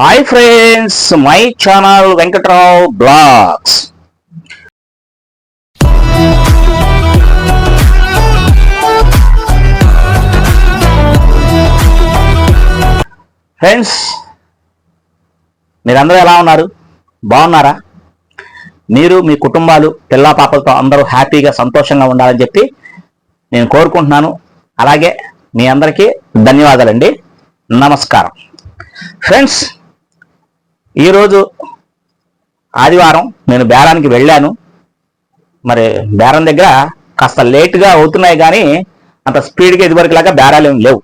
Hi friends my channel Venkatrao blogs friends మీరందరూ ఎలా ఉన్నారు? బాగున్నారా? మీరు మీ కుటుంబాలు పిల్లా పాపలతో అందరూ హ్యాపీగా సంతోషంగా ఉండాలని చెప్పి నేను కోరుకుంటున్నాను. అలాగే మీ అందరికీ ధన్యవాదాలండి. నమస్కారం. ఫ్రెండ్స్ ఈరోజు ఆదివారం నేను బేరానికి వెళ్ళాను. మరి బేరం దగ్గర కాస్త లేట్గా అవుతున్నాయి కానీ అంత స్పీడ్గా ఇదివరకు లాగా బేరాలు ఏమి లేవు.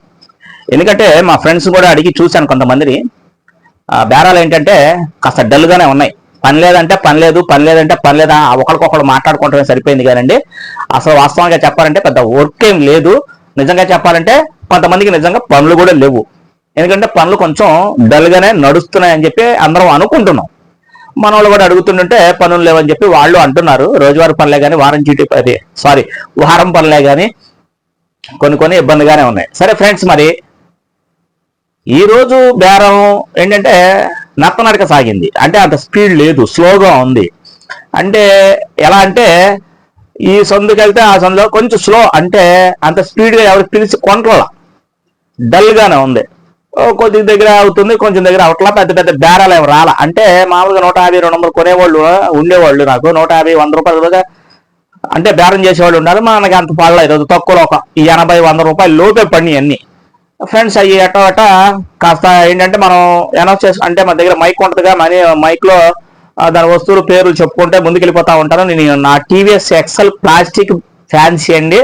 ఎందుకంటే మా ఫ్రెండ్స్ కూడా అడిగి చూశాను కొంతమందిని. బేరాలు ఏంటంటే కాస్త డల్గానే ఉన్నాయి. పని లేదంటే పని లేదు పని లేదంటే పని లేదా ఒకరికొకరు మాట్లాడుకోవటమే సరిపోయింది కానండి. అసలు వాస్తవంగా చెప్పాలంటే పెద్ద వర్క్ ఏం లేదు. నిజంగా చెప్పాలంటే కొంతమందికి నిజంగా పనులు కూడా లేవు. ఎందుకంటే పనులు కొంచెం డల్గానే నడుస్తున్నాయని చెప్పి అందరం అనుకుంటున్నాం. మన వాళ్ళు కూడా అడుగుతుంటే పనులు లేవని చెప్పి వాళ్ళు అంటున్నారు. రోజువారీ పనులే కానీ వారం చీటీ అది సారీ వారం పనులే కానీ కొన్ని కొన్ని ఇబ్బందిగానే ఉన్నాయి. సరే ఫ్రెండ్స్ మరి ఈరోజు బేరం ఏంటంటే నత్తనడక సాగింది. అంటే అంత స్పీడ్ లేదు స్లోగా ఉంది. అంటే ఎలా అంటే ఈ సందుకి వెళ్తే ఆ సందులో కొంచెం స్లో అంటే అంత స్పీడ్గా ఎవరికి పిలిచి కొంటల డల్గానే ఉంది. కొద్ది దగ్గర అవుతుంది కొంచెం దగ్గర అవట్లా పెద్ద పెద్ద బేరాలు ఏమి రాలా. అంటే మామూలుగా నూట యాభై రెండు వందలు కొనేవాళ్ళు ఉండేవాళ్ళు నాకు. నూట యాభై వంద రూపాయలుగా అంటే బేరం చేసేవాళ్ళు ఉన్నారు. మనకి అంత పడలేదు ఈరోజు. తక్కువలో ఒక ఎనభై వంద రూపాయలు లోపే పని అన్ని. ఫ్రెండ్స్ అయ్యి ఎట్ట అట్ట కాస్త ఏంటంటే మనం అనౌన్స్ చేసి అంటే మన దగ్గర మైక్ ఉంటుందిగా మనీ మైక్లో దాని వస్తువులు పేర్లు చెప్పుకుంటే ముందుకెళ్ళిపోతా ఉంటాను. నేను నా టీవీఎస్ ఎక్సెల్ ప్లాస్టిక్ ఫ్యాన్సీ అండి.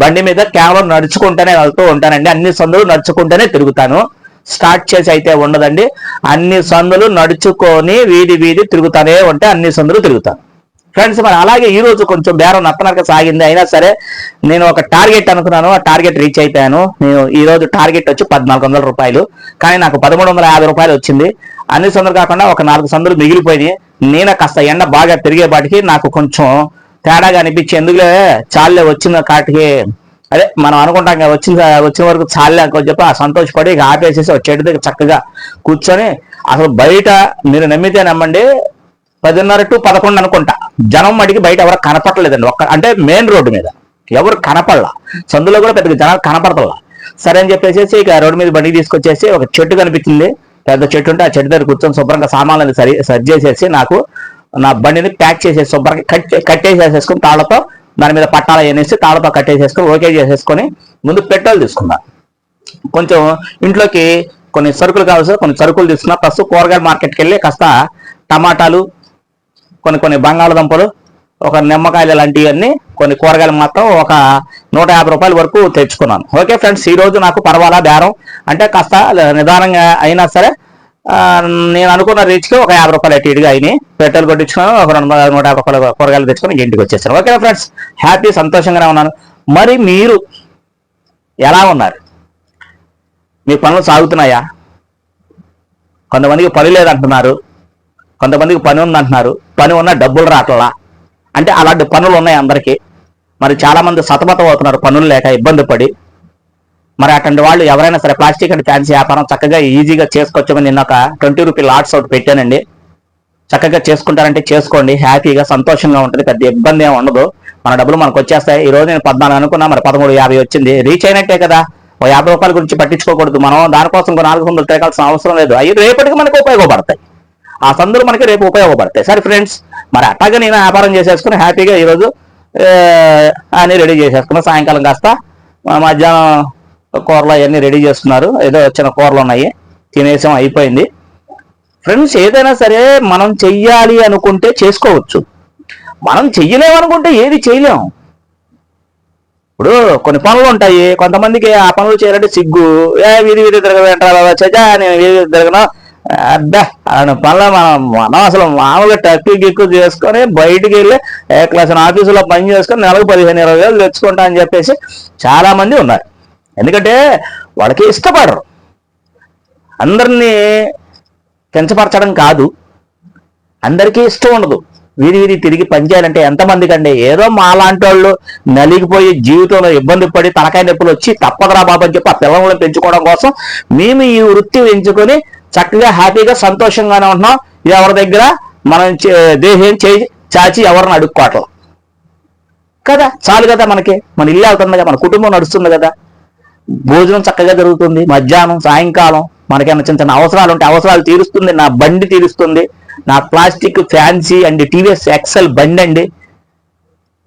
బండి మీద కేవలం నడుచుకుంటూనే వెళ్తూ ఉంటానండి. అన్ని సందులు నడుచుకుంటూనే తిరుగుతాను. స్టార్ట్ చేసి అయితే ఉండదండి. అన్ని సందులు నడుచుకొని వీధి వీధి తిరుగుతానే ఉంటే అన్ని సందులు తిరుగుతాను ఫ్రెండ్స్ మరి అలాగే ఈ రోజు కొంచెం బేరం నత్తనరక సాగింది. అయినా సరే నేను ఒక టార్గెట్ అనుకున్నాను. ఆ టార్గెట్ రీచ్ అయిపోయాను. నేను ఈ రోజు టార్గెట్ వచ్చి పద్నాలుగు వందల రూపాయలు. కానీ నాకు పదమూడు వందల యాభై రూపాయలు వచ్చింది. అన్ని సందులు కాకుండా ఒక నాలుగు సందులు మిగిలిపోయి నేను కాస్త ఎండ బాగా తిరిగేపాటికి నాకు కొంచెం తేడాగా అనిపించి ఎందుకులే చాలే వచ్చిన కాటికి అదే మనం అనుకుంటాం కదా, వచ్చిన వచ్చిన వరకు చాలే అని చెప్పి ఆ సంతోషపడి ఇక ఆపేసేసి ఒక చెట్టు దగ్గర చక్కగా కూర్చొని అసలు బయట మీరు నమ్మితే నమ్మండి పదిన్నర టు పదకొండు అనుకుంటా. జనం మటుకి బయట ఎవరు కనపడలేదండి. ఒక్క అంటే మెయిన్ రోడ్డు మీద ఎవరు కనపడలా. సందులో కూడా పెద్దగా జనాలు కనపడతలా. సరే అని చెప్పేసి ఇక రోడ్డు మీద బండి తీసుకొచ్చేసి ఒక చెట్టు కనిపించింది. పెద్ద చెట్టు ఉంటే ఆ చెట్టు దగ్గర కూర్చొని శుభ్రంగా సామాన్లు సరి సరి చేసేసి నాకు నా బండిని ప్యాక్ చేసేసి శుభ్రంగా కట్ కట్టేసేసేసుకుని తాళ్ళతో దాని మీద పట్టాలు అనేసి తాళతో కట్టేసేసుకొని ఓకే చేసేసుకొని ముందు పెట్రోల్ తీసుకున్నా కొంచెం ఇంట్లోకి కొన్ని సరుకులు కావాల్సి కొన్ని సరుకులు తీసుకున్నా. ప్లస్ కూరగాయల మార్కెట్కి వెళ్ళి కాస్త టమాటాలు కొన్ని కొన్ని బంగాళదుంపలు ఒక నిమ్మకాయలు లాంటివన్నీ కొన్ని కూరగాయలు మాత్రం ఒక నూట యాభై రూపాయల వరకు తెచ్చుకున్నాను. ఓకే ఫ్రెండ్స్ ఈ రోజు నాకు పర్వాలా బేరం? అంటే కాస్త నిదానంగా అయినా సరే నేను అనుకున్న రీచ్కి ఒక యాభై రూపాయలు అటు ఇటుగా అయినాయి. పెట్రోల్ కొట్టించుకున్నాను ఒక రెండు వందల- నూట యాభై రూపాయలు కూరగాయలు తెచ్చుకొని ఇంటికి వచ్చేసాను. Okay friends? హ్యాపీ సంతోషంగానే ఉన్నాను. మరి మీరు ఎలా ఉన్నారు? మీ పనులు సాగుతున్నాయా? కొంతమందికి పని లేదంటున్నారు. కొంతమందికి పని ఉందంటున్నారు. పని ఉన్న డబ్బులు రాట్లా. అంటే అలాంటి పనులు ఉన్నాయి అందరికీ. మరి చాలామంది సతమతం అవుతున్నారు. పనులు లేక ఇబ్బంది పడి. మరి అటువంటి వాళ్ళు ఎవరైనా సరే ప్లాస్టిక్ అండ్ ఫ్యాన్సీ వ్యాపారం చక్కగా ఈజీగా చేసుకోవచ్చమని నిన్న ఒక ట్వంటీ రూపీ లాట్స్ ఒకటి పెట్టానండి. చక్కగా చేసుకుంటారంటే చేసుకోండి. హ్యాపీగా సంతోషంగా ఉంటుంది. పెద్ద ఇబ్బంది ఏమి ఉండదు. మన డబ్బులు మనకు వచ్చేస్తాయి. ఈ రోజు నేను పద్నాలుగు అనుకున్నా మరి పదమూడు యాభై వచ్చింది. రీచ్ అయినట్టే కదా. ఓ యాభై రూపాయల గురించి పట్టించుకోకూడదు. మనం దానికోసం ఇంకో నాలుగు వందలు తిరగాల్సిన అవసరం లేదు. అవి రేపటికి మనకు ఉపయోగపడతాయి. ఆ సందులు మనకి రేపు ఉపయోగపడతాయి. సరే ఫ్రెండ్స్ మరి అట్లాగే నేను వ్యాపారం చేసేసుకుని హ్యాపీగా ఈరోజు అని రెడీ చేసేసుకున్నా సాయంకాలం కాస్త మధ్యాహ్నం కూరలు అవన్నీ రెడీ చేస్తున్నారు. ఏదో చిన్న కూరలు ఉన్నాయి. తినేసాం అయిపోయింది. ఫ్రెండ్స్ ఏదైనా సరే మనం చెయ్యాలి అనుకుంటే చేసుకోవచ్చు. మనం చెయ్యలేమనుకుంటే ఏది చేయలేం. ఇప్పుడు కొన్ని పనులు ఉంటాయి. కొంతమందికి ఆ పనులు చేయాలంటే సిగ్గు. ఏ వీధి వీధి తిరగదంటారా చచా నేను వీధి తిరగను. అబ్బా ఆయన పనులు మనం మనం అసలు మామూలుగా టక్కు గిక్కు చేసుకొని బయటికి వెళ్ళి ఏ క్లాస్ ఆఫీసులో పని చేసుకొని నెలకు పదిహేను ఇరవై వేలు తెచ్చుకుంటా అని చెప్పేసి చాలామంది ఉన్నారు. ఎందుకంటే వాళ్ళకి ఇష్టపడరు. అందరినీ కించపరచడం కాదు. అందరికీ ఇష్టం ఉండదు. వీధి వీధి తిరిగి పనిచేయాలంటే ఎంతమందికి అండి ఏదో మాలాంటి వాళ్ళు నలిగిపోయి జీవితంలో ఇబ్బంది పడి తలకాయ నొప్పులు వచ్చి తప్పదురా బాబు అని చెప్పి ఆ పిల్లలను పెంచుకోవడం కోసం మేము ఈ వృత్తి ఎంచుకొని చక్కగా హ్యాపీగా సంతోషంగానే ఉంటున్నాం. ఎవరి దగ్గర? మనం చే- దేహం చేయి చాచి ఎవరిని అడుక్కోవట్లా కదా? చాలు కదా మనకి. మన ఇల్లు అవుతుంది కదా మన కుటుంబం నడుస్తుంది కదా. భోజనం చక్కగా జరుగుతుంది. మధ్యాహ్నం సాయంకాలం మనకేమైనా చిన్న చిన్న అవసరాలు ఉంటే అవసరాలు తీరుస్తుంది. నా బండి తీరుస్తుంది. నా plastic fancy and TVS XL బండి అండి.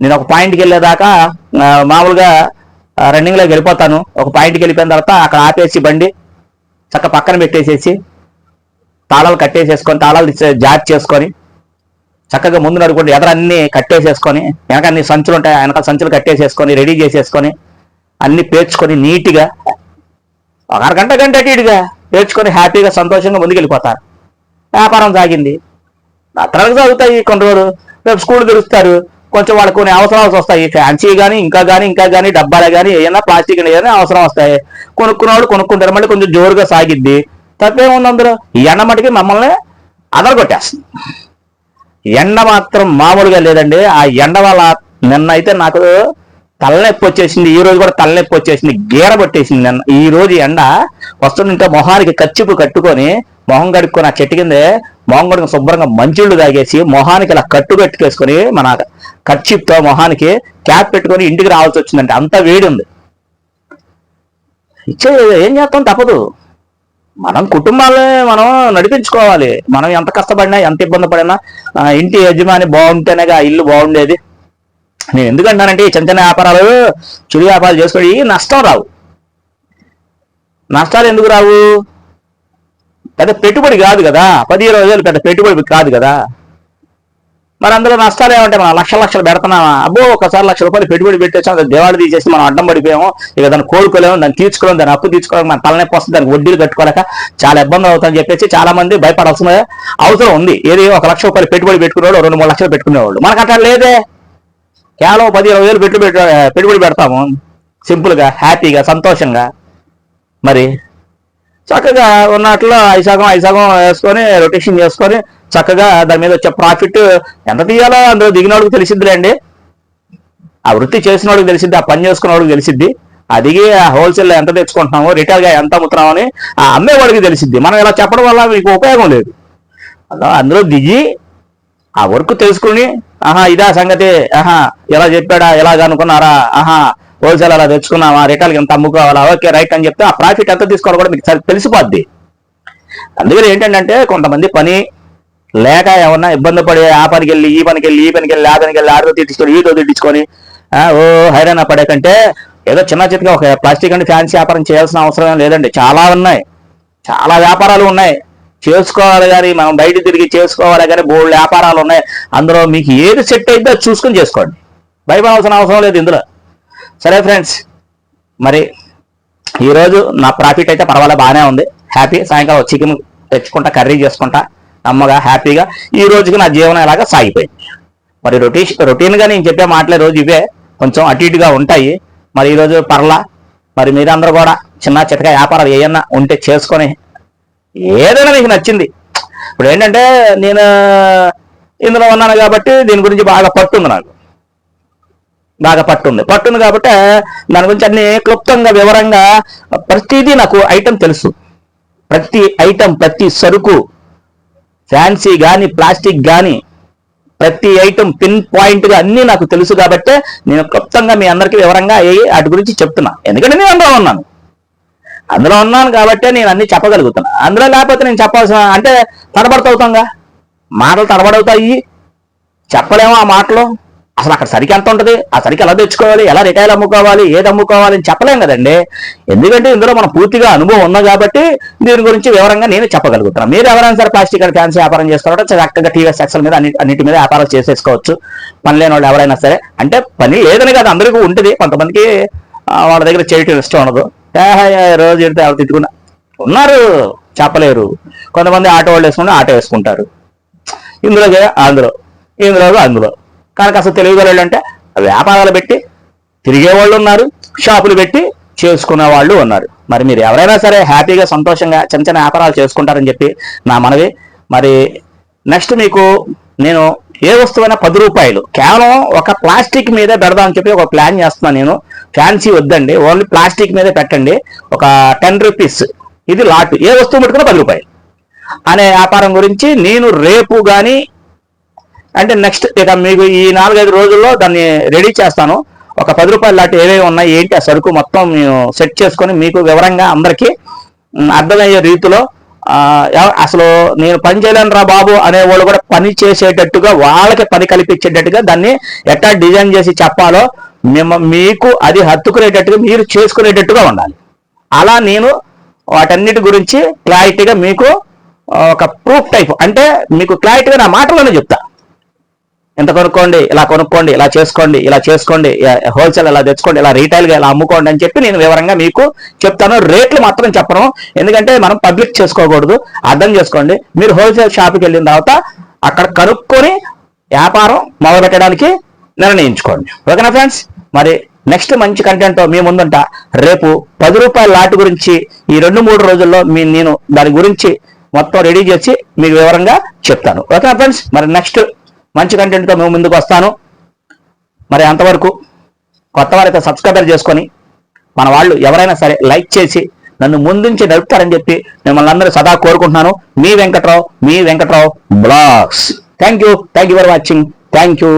నేను ఒక పాయింట్కి వెళ్ళేదాకా మామూలుగా రన్నింగ్లోకి వెళ్ళిపోతాను. ఒక పాయింట్కి వెళ్ళిపోయిన తర్వాత అక్కడ ఆపేసి బండి చక్క పక్కన పెట్టేసేసి తాళాలు కట్టేసేసుకొని తాళాలు తీసే- చేసుకొని చక్కగా ముందు నడుకుంటే ఎదరన్నీ కట్టేసేసుకొని వెనక అన్ని సంచులు ఉంటాయి వెనక సంచులు కట్టేసేసుకొని రెడీ చేసేసుకొని అన్ని పేర్చుకొని నీట్గా ఒక అరగంట గంట అటుగా ఇటుగా పేర్చుకొని హ్యాపీగా సంతోషంగా ముందుకెళ్ళిపోతారు. వ్యాపారం సాగింది. ఆ తర్వాత సాగుతాయి కొన్ని రోజులు. రేపు స్కూల్ తెరుస్తారు. కొంచెం వాళ్ళకి కొన్ని అవసరాలు వస్తాయి. ఫ్యాన్సీ కానీ ఇంకా కానీ ఇంకా కానీ డబ్బాలే కానీ ఏదైనా ప్లాస్టిక్ ఏదైనా అవసరం వస్తాయి. కొనుక్కున్న వాళ్ళు కొనుక్కుంటారు మళ్ళీ కొంచెం జోరుగా సాగిద్ది. తప్పేముంది అందరూ ఈ ఎండ మటుకి మమ్మల్ని అదరగొట్టేస్తుంది. ఎండ మాత్రం మామూలుగా లేదండి. ఆ ఎండ వల్ల నిన్న అయితే నాకు తలనొప్పి వచ్చేసింది ఈ రోజు కూడా తలనొప్పి వచ్చేసింది గీర పట్టేసింది అన్న. ఈ రోజు ఎండ వస్తుంటే మొహానికి కచ్చిపు కట్టుకొని మొహం కడుక్కొని ఆ చెట్టు కిందే మొహం కడుకుని శుభ్రంగా మంచిళ్ళు తాగేసి మొహానికి ఇలా కట్టు కట్టుకేసుకొని మన కచ్చిప్తో మొహానికి క్యాప్ పెట్టుకొని ఇంటికి రావాల్సి వచ్చిందంటే అంత వేడి ఉంది. ఇచ్చే ఏం చేస్తాం తప్పదు. మనం కుటుంబాలే మనం నడిపించుకోవాలి. మనం ఎంత కష్టపడినా ఎంత ఇబ్బంది పడినా ఇంటి యజమాని బాగుంటేనేగా ఆ ఇల్లు బాగుండేది. నేను ఎందుకంటానంటే ఈ చిన్న చిన్న వ్యాపారాలు చుడి వ్యాపారాలు చేసుకొని నష్టం రావు. నష్టాలు ఎందుకు రావు? పెద్ద పెట్టుబడి కాదు కదా. పది ఇరవై వేలు పెద్ద పెట్టుబడి కాదు కదా. మరి అందులో నష్టాలు ఏమంటే మనం లక్ష లక్షలు పెడుతున్నామా? అబ్బో ఒకసారి లక్ష రూపాయలు పెట్టుబడి పెట్టేసాం అది దేవాళి తీసేసి మనం అడ్డం పడిపోయాము. ఇక దాన్ని కోలుకోలేము దాన్ని తీర్చుకోలేము దాన్ని అప్పు తీర్చుకోలేము మన తలనొప్పి వస్తుంది దానికి వడ్డీలు కట్టుకోలేక చాలా ఇబ్బంది అవుతుందని చెప్పేసి చాలా మంది భయపడాల్సిన అవసరం ఉంది. ఏది ఒక లక్ష రూపాయలు పెట్టుబడి పెట్టుకునేవాళ్ళు రెండు మూడు లక్షలు పెట్టుకునేవాళ్ళు. మనకు అట్లా లేదే. కేవలం పది ఇరవై వేలు పెట్టుబడి పెట్టుబడి పెడతాము. సింపుల్గా హ్యాపీగా సంతోషంగా. మరి చక్కగా ఉన్నట్లో ఐసాగం ఐసాగం వేసుకొని రొటేషన్ చేసుకొని చక్కగా దాని మీద వచ్చే ప్రాఫిట్ ఎంత తీయాలో అందులో దిగినోడికి తెలిసిద్దిలే అండి ఆ వృత్తి చేసిన వాడికి తెలిసిద్ది ఆ పని చేసుకున్న వాడికి తెలిసిద్ది అదిగి ఆ హోల్సేల్ ఎంత తెచ్చుకుంటున్నాము రిటైల్గా ఎంత అమ్ముతున్నాము అని ఆ అమ్మేవాడికి తెలిసిద్ది. మనం ఇలా చెప్పడం వల్ల మీకు ఉపయోగం లేదు. అందులో దిగి ఆ వర్క్ తెలుసుకుని ఆహా ఇదా సంగతి ఆహా ఎలా చెప్పాడా ఎలాగ అనుకున్నారా ఆహా హోల్సేల్ అలా తెచ్చుకున్నావా రిటైల్కి ఎంత అమ్ముకోవాలా ఓకే రైట్ అని చెప్తే ఆ ప్రాఫిట్ ఎంత తీసుకోవాలి కూడా మీకు సరి- తెలిసిపోద్ది. అందుకని ఏంటంటే కొంతమంది పని లేక ఏమన్నా ఇబ్బంది పడి ఆ పనికి వెళ్ళి ఈ పనికి వెళ్ళి ఈ పనికి వెళ్ళి ఆ పనికి వెళ్ళి ఆడతో తిట్టించుకొని ఈటో తిట్టించుకొని ఓ హైరాణ పడే కంటే ఏదో చిన్న చిన్నగా ఒక ప్లాస్టిక్ అండ్ ఫ్యాన్సీ వ్యాపారం చేయాల్సిన అవసరం లేదండి. చాలా ఉన్నాయి. చాలా వ్యాపారాలు ఉన్నాయి. చేసుకోవాలి కానీ మనం బయట తిరిగి చేసుకోవాలి కానీ బోల్డ్ వ్యాపారాలు ఉన్నాయి. అందులో మీకు ఏది సెట్ అయితే చూసుకొని చేసుకోండి. భయపడాల్సిన అవసరం లేదు ఇందులో. సరే ఫ్రెండ్స్ మరి ఈరోజు నా ప్రాఫిట్ అయితే పర్వాలేదు బాగానే ఉంది. హ్యాపీ సాయంకాలం చికెన్ తెచ్చుకుంటా కర్రీ చేసుకుంటా. నమ్మగా హ్యాపీగా ఈ రోజుకి నా జీవనం ఇలాగా సాగిపోయింది. మరి రొటీన్ రొటీన్గా నేను చెప్పే మాటలే రోజు ఇవే. కొంచెం అటు ఇటుగా ఉంటాయి. మరి ఈరోజు పర్లా మరి మీరందరూ కూడా చిన్న చితక వ్యాపారాలు ఏమన్నా ఉంటే చేసుకొని ఏదైనా మీకు నచ్చింది. ఇప్పుడు ఏంటంటే నేను ఇందులో ఉన్నాను కాబట్టి దీని గురించి బాగా పట్టుంది నాకు. బాగా పట్టుంది. పట్టుంది కాబట్టి దాని గురించి అన్ని క్లుప్తంగా వివరంగా ప్రతిదీ నాకు ఐటెం తెలుసు. ప్రతి ఐటెం ప్రతి సరుకు ఫ్యాన్సీ కానీ ప్లాస్టిక్ కానీ ప్రతి ఐటెం పిన్ పాయింట్గా అన్నీ నాకు తెలుసు కాబట్టి నేను క్లుప్తంగా మీ అందరికీ వివరంగా ఏ- వాటి గురించి చెప్తున్నా. ఎందుకంటే నేను అందులో ఉన్నాను. అందులో ఉన్నాను కాబట్టే నేను అన్ని చెప్పగలుగుతాను అందులో లేకపోతే నేను చెప్పాల్సిన అంటే తడబడతవుతాంగా? మాటలు తడబడవుతాయి. చెప్పలేము ఆ మాటలు. అసలు అక్కడ సరికి ఎంత ఉంటుంది? ఆ సరికి ఎలా తెచ్చుకోవాలి? ఎలా రిటైల్ అమ్ముకోవాలి? ఏది అమ్ముకోవాలి అని చెప్పలేం కదండి. ఎందుకంటే ఇందులో మనం పూర్తిగా అనుభవం ఉంది కాబట్టి దీని గురించి వివరంగా నేను చెప్పగలుగుతున్నాను మీరు ఎవరైనా సరే ప్లాస్టిక్ అండ్ ఫ్యాన్సీ వ్యాపారం చేసుకోవడం చక్కగా టీవీఎస్ ఎక్సెల్ మీద అన్నిటి అన్నిటి మీద వ్యాపారం చేసేసుకోవచ్చు. పని లేని వాళ్ళు ఎవరైనా సరే. అంటే పని లేదని కాదు అందరికీ ఉంటుంది. కొంతమందికి వాళ్ళ దగ్గర చేయటం ఇష్టం ఉండదు. రోజు ఎడితే ఎవరు తిట్టుకున్నా ఉన్నారు చెప్పలేరు. కొంతమంది ఆటో వాళ్ళు వేసుకుంటే ఆటో వేసుకుంటారు. ఇందులో అందులో ఇందులో అందులో. కనుక అసలు తెలియగలరు అంటే వ్యాపారాలు పెట్టి తిరిగే వాళ్ళు ఉన్నారు షాపులు పెట్టి చేసుకునే వాళ్ళు ఉన్నారు. మరి మీరు ఎవరైనా సరే హ్యాపీగా సంతోషంగా చిన్న చిన్న వ్యాపారాలు చేసుకుంటారని చెప్పి నా మనవి. మరి నెక్స్ట్ మీకు నేను ఏ వస్తువైనా పది రూపాయలు. కేవలం ఒక ప్లాస్టిక్ మీదే పెడదామని చెప్పి ఒక ప్లాన్ చేస్తున్నాను నేను. ఫ్యాన్సీ వద్దండి. ఓన్లీ ప్లాస్టిక్ మీదే పెట్టండి. ఒక టెన్ రూపీస్. ఇది లాట్. ఏ వస్తువు పెట్టుకున్నా పది రూపాయలు. అనే వ్యాపారం గురించి నేను రేపు కానీ అంటే నెక్స్ట్ ఇక మీకు ఈ నాలుగైదు రోజుల్లో దాన్ని రెడీ చేస్తాను. ఒక పది రూపాయలు లాంటి ఏవేవి ఉన్నాయి ఏంటి ఆ సరుకు మొత్తం మేము సెట్ చేసుకొని మీకు వివరంగా అందరికీ అర్థమయ్యే రీతిలో అసలు నేను పని చేయలేను రా బాబు అనేవాళ్ళు కూడా పని చేసేటట్టుగా వాళ్ళకి పని కల్పించేటట్టుగా దాన్ని ఎట్లా డిజైన్ చేసి చెప్పాలో మిమ్మ మీకు అది హత్తుకునేటట్టుగా మీరు చేసుకునేటట్టుగా ఉండాలి. అలా నేను వాటన్నిటి గురించి క్లారిటీగా మీకు ఒక ప్రూఫ్ టైప్ అంటే మీకు క్లారిటీగా నా మాటలోనే చెప్తా. ఇంత కొనుక్కోండి ఇలా కొనుక్కోండి ఇలా చేసుకోండి ఇలా చేసుకోండి హోల్సేల్ ఇలా తెచ్చుకోండి ఇలా రీటైల్గా ఇలా అమ్ముకోండి అని చెప్పి నేను వివరంగా మీకు చెప్తాను. రేట్లు మాత్రం చెప్పను. ఎందుకంటే మనం పబ్లిక్ చేసుకోకూడదు. అర్థం చేసుకోండి. మీరు హోల్సేల్ షాప్కి వెళ్ళిన తర్వాత అక్కడ కనుక్కొని వ్యాపారం మొదలు పెట్టడానికి నిర్ణయించుకోండి. ఓకేనా ఫ్రెండ్స్? మరి నెక్స్ట్ మంచి కంటెంట్ మీ ముందుంట. రేపు పది రూపాయల లాట్ గురించి ఈ రెండు మూడు రోజుల్లో మీ నేను దాని గురించి మొత్తం రెడీ చేసి మీకు వివరంగా చెప్తాను. ఓకేనా ఫ్రెండ్స్? మరి నెక్స్ట్ మంచి కంటెంట్తో మేము ముందుకు వస్తాను. మరి అంతవరకు కొత్త వారైతే సబ్స్క్రైబర్ చేసుకొని మన వాళ్ళు ఎవరైనా సరే లైక్ చేసి నన్ను ముందుంచి నడుపుతారని చెప్పి మిమ్మల్ని అందరూ సదా కోరుకుంటున్నాను. మీ వెంకట్రావు మీ Venkatrao blogs. Thank you thank you for watching thank you